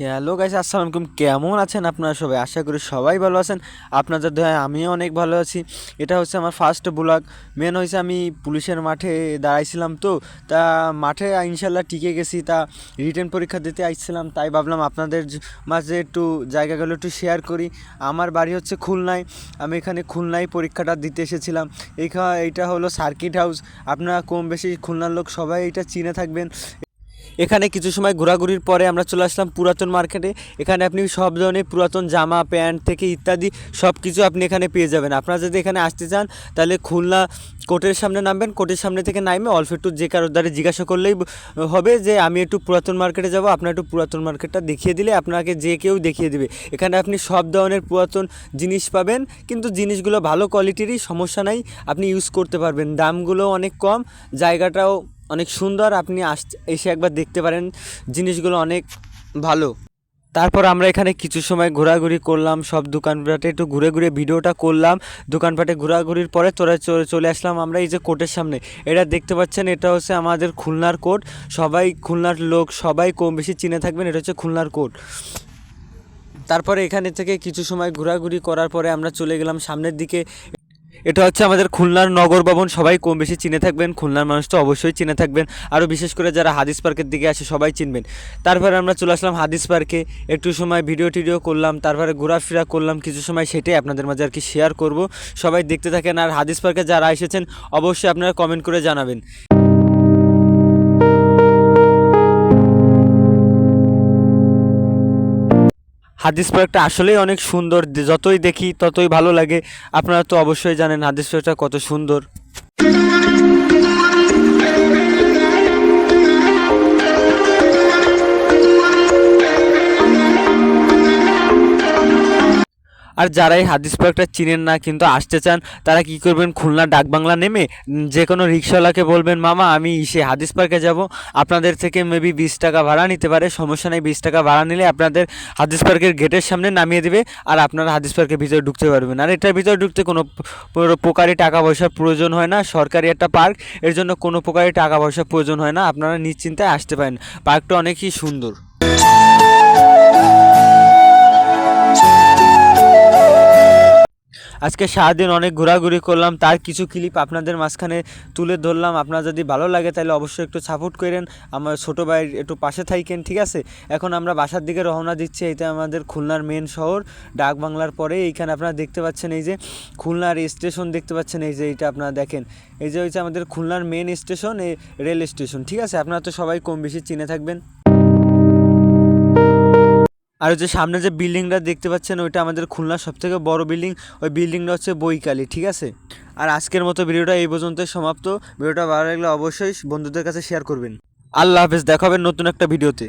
Hello guys আসসালামু আলাইকুম কেমন আছেন আপনারা সবাই? আশা করি সবাই ভালো আছেন। আপনাদের দয়া আমিও অনেক ভালো আছি। এটা হচ্ছে আমার ফার্স্ট ব্লগ মেন হয়েছে আমি পুলিশের মাঠে দাঁড়াইছিলাম তো। তা মাঠে ইনশাল্লাহ টিকে গেছি। তা রিটার্ন পরীক্ষা দিতে আসছিলাম তাই ভাবলাম আপনাদের মাঝে একটু জায়গাগুলো একটু শেয়ার করি। আমার বাড়ি হচ্ছে খুলনায়। আমি এখানে খুলনায় পরীক্ষাটা দিতে এসেছিলাম। এইটা হলো সার্কিট হাউস আপনারা কম বেশি খুলনার লোক সবাই এটা চিনে থাকবেন। এখানে কিছু সময় ঘোরাঘুরির পরে আমরা চলে আসলাম পুরাতন মার্কেটে। এখানে আপনি সব ধরনের পুরাতন জামা, প্যান্ট থেকে ইত্যাদি সব কিছু আপনি এখানে পেয়ে যাবেন। আপনারা যদি এখানে আসতে চান, তাহলে খুলনা কোর্টের সামনে নামবেন। কোর্টের সামনে থেকে নামে অল্প একটু যে কারোর দ্বারা জিজ্ঞাসা করলেই হবে যে, আমি একটু পুরাতন মার্কেটে যাব। আপনার একটু পুরাতন মার্কেটটা দেখিয়ে দিলে আপনাকে যে কেউ দেখিয়ে দেবে। এখানে আপনি সব ধরনের পুরাতন জিনিস পাবেন, কিন্তু জিনিসগুলো ভালো কোয়ালিটিরই, সমস্যা নাই। আপনি ইউজ করতে পারবেন। দামগুলো অনেক কম, জায়গাটাও অনেক সুন্দর, আপনি আস, এসে একবার দেখতে পারেন জিনিসগুলো অনেক ভালো। তারপর আমরা এখানে কিছু সময় ঘোরাঘুরি করলাম, সব দোকানপাটে একটু ঘুরে ঘুরে ভিডিওটা করলাম। দোকানপাটে ঘোরাঘুরির পরে চলে- চলে আসলাম আমরা এই যে কোর্টের সামনে। এটা দেখতে পাচ্ছেন, এটা হচ্ছে আমাদের খুলনার কোর্ট। সবাই খুলনার লোক, সবাই কম বেশি চিনে থাকবেন, এটা হচ্ছে খুলনার কোর্ট। তারপরে এখানে থেকে কিছু সময় ঘোরাঘুরি করার পরে আমরা চলে গেলাম সামনের দিকে। এটা হচ্ছে আমাদের খুলনার নগর ভবন। সবাই কম বেশি চিনে থাকবেন, খুলনার মানুষ তো অবশ্যই চিনে থাকবেন। আরও বিশেষ করে যারা হাদিস পার্কের দিকে আসে, সবাই চিনবেন। তারপরে আমরা চলে আসলাম হাদিস পার্কে। একটু সময় ভিডিও টিডিও করলাম, তারপরে ঘোরাফেরা করলাম, কিছু সময় সেটাই আপনাদের মাঝে আর কি শেয়ার করব। সবাই দেখতে থাকেন আর হাদিস পার্কে যারা এসেছেন, অবশ্যই আপনারা কমেন্ট করে জানাবেন। হাদিস পার্কটা আসলেই অনেক সুন্দর। যতই দেখি ততই ভালো লাগে। আপনারা তো অবশ্যই জানেন হাদিস পার্কটা কত সুন্দর। আর যারা এই হাদিস পার্কটা চিনেন না কিন্তু আসতে চান, তারা কি করবেন? খুলনা ডাকবাংলা নেমে যে কোনো রিক্সাওয়ালাকে বলবেন, মামা, আমি সে হাদিস পার্কে যাব। আপনাদের থেকে মেবি বিশ টাকা ভাড়া নিতে পারে। সমস্যা নেই, বিশ টাকা ভাড়া নিলে আপনাদের হাদিস পার্কের গেটের সামনে নামিয়ে দেবে আর আপনারা হাদিস পার্কের ভিতরে ঢুকতে পারবেন। আর এটার ভিতরে ঢুকতে কোনো প্রকারই টাকা পয়সার প্রয়োজন হয় না। সরকারি একটা পার্ক, এর জন্য কোনো প্রকারই টাকা পয়সার প্রয়োজন হয় না। আপনারা নিশ্চিন্তায় আসতে পারেন। পার্কটা অনেকই সুন্দর। আজকে সারাদিন অনেক ঘোরাঘুরি করলাম, তার কিছু ক্লিপ আপনাদের মাঝখানে তুলে ধরলাম। আপনার যদি ভালো লাগে তাহলে অবশ্যই একটু সাপোর্ট করেন, আমার ছোটো ভাইয়ের একটু পাশে থাকেন, ঠিক আছে? এখন আমরা বাসার দিকে রওনা দিচ্ছি এইটা আমাদের খুলনার মেন শহর, ডাক বাংলার পরে। এইখানে আপনারা দেখতে পাচ্ছেন এই যে, খুলনার স্টেশন দেখতে পাচ্ছেন, এই যে এইটা আপনারা দেখেন। এই যে হচ্ছে আমাদের খুলনার মেন স্টেশন রেল স্টেশন ঠিক আছে? আপনারা তো সবাই কম বেশি চিনে থাকবেন। আর যে সামনে যে বিল্ডিংটা দেখতে পাচ্ছেন, ওইটা আমাদের খুলনার সব থেকে বড় বিল্ডিং। ওই বিল্ডিংটা হচ্ছে বইকালি ঠিক আছে? আর আজকের মতো ভিডিওটা এই পর্যন্ত সমাপ্ত। ভিডিওটা ভালো লাগলে অবশ্যই বন্ধুদের কাছে শেয়ার করবেন। আল্লাহ হাফেজ দেখাবেন নতুন একটা ভিডিওতে।